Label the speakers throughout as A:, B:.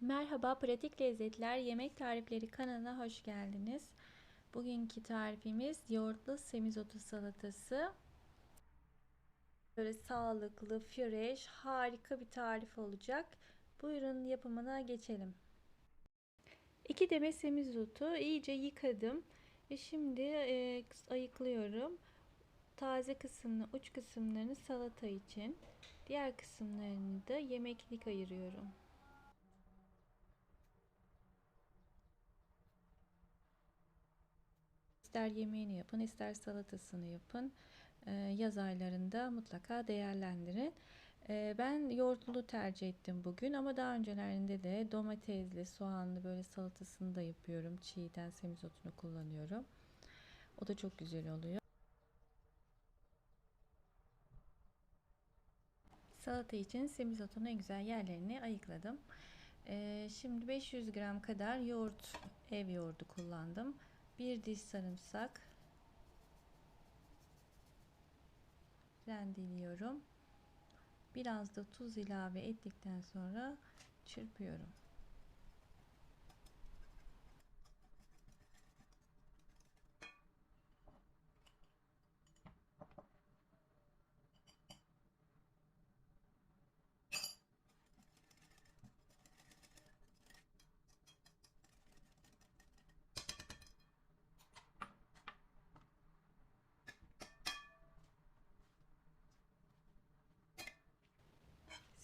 A: Merhaba, Pratik Lezzetler Yemek Tarifleri kanalına hoş geldiniz. Bugünkü tarifimiz yoğurtlu semizotu salatası. Böyle sağlıklı, fresh, harika bir tarif olacak. Buyurun yapımına geçelim. 2 demet semizotu iyice yıkadım ve şimdi e, ayıklıyorum. Taze kısmını, uç kısımlarını salata için, diğer kısımlarını da yemeklik ayırıyorum. İster yemeğini yapın, ister salatasını yapın. Ee, yaz aylarında mutlaka değerlendirin. Ee, ben yoğurtlu tercih ettim bugün ama daha öncelerinde de domatesli, soğanlı böyle salatasını da yapıyorum. Çiğden semizotunu kullanıyorum. O da çok güzel oluyor. Salata için semizotunun en güzel yerlerini ayıkladım. Ee, şimdi 500 gram kadar yoğurt, ev yoğurdu kullandım bir diş sarımsak rendeliyorum. Biraz da tuz ilave ettikten sonra çırpıyorum.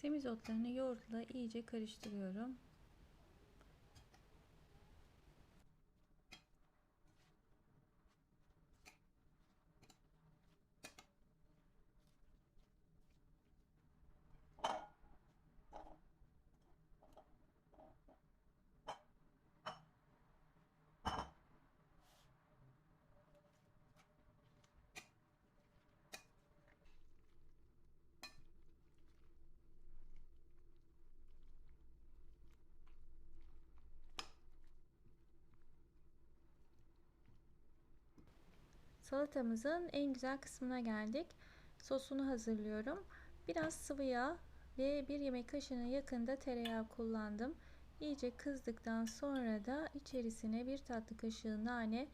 A: Semizotlarını yoğurtla iyice karıştırıyorum. Salatamızın en güzel kısmına geldik. Sosunu hazırlıyorum. Biraz sıvı yağ ve bir yemek kaşığına yakında tereyağı kullandım. İyice kızdıktan sonra da içerisine bir tatlı kaşığı nane,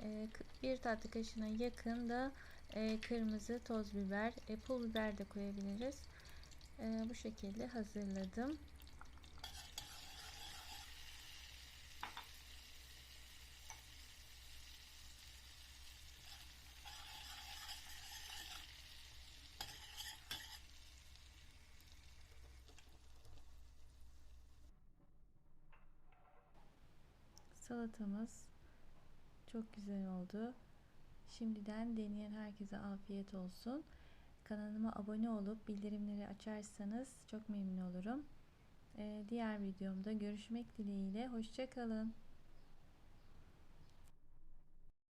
A: e, bir tatlı kaşığına yakın da e, kırmızı toz biber, e, pul biber de koyabiliriz. Bu şekilde hazırladım. Salatamız çok güzel oldu. Şimdiden deneyen herkese afiyet olsun. Kanalıma abone olup bildirimleri açarsanız çok memnun olurum. Ee, diğer videomda görüşmek dileğiyle. Hoşçakalın.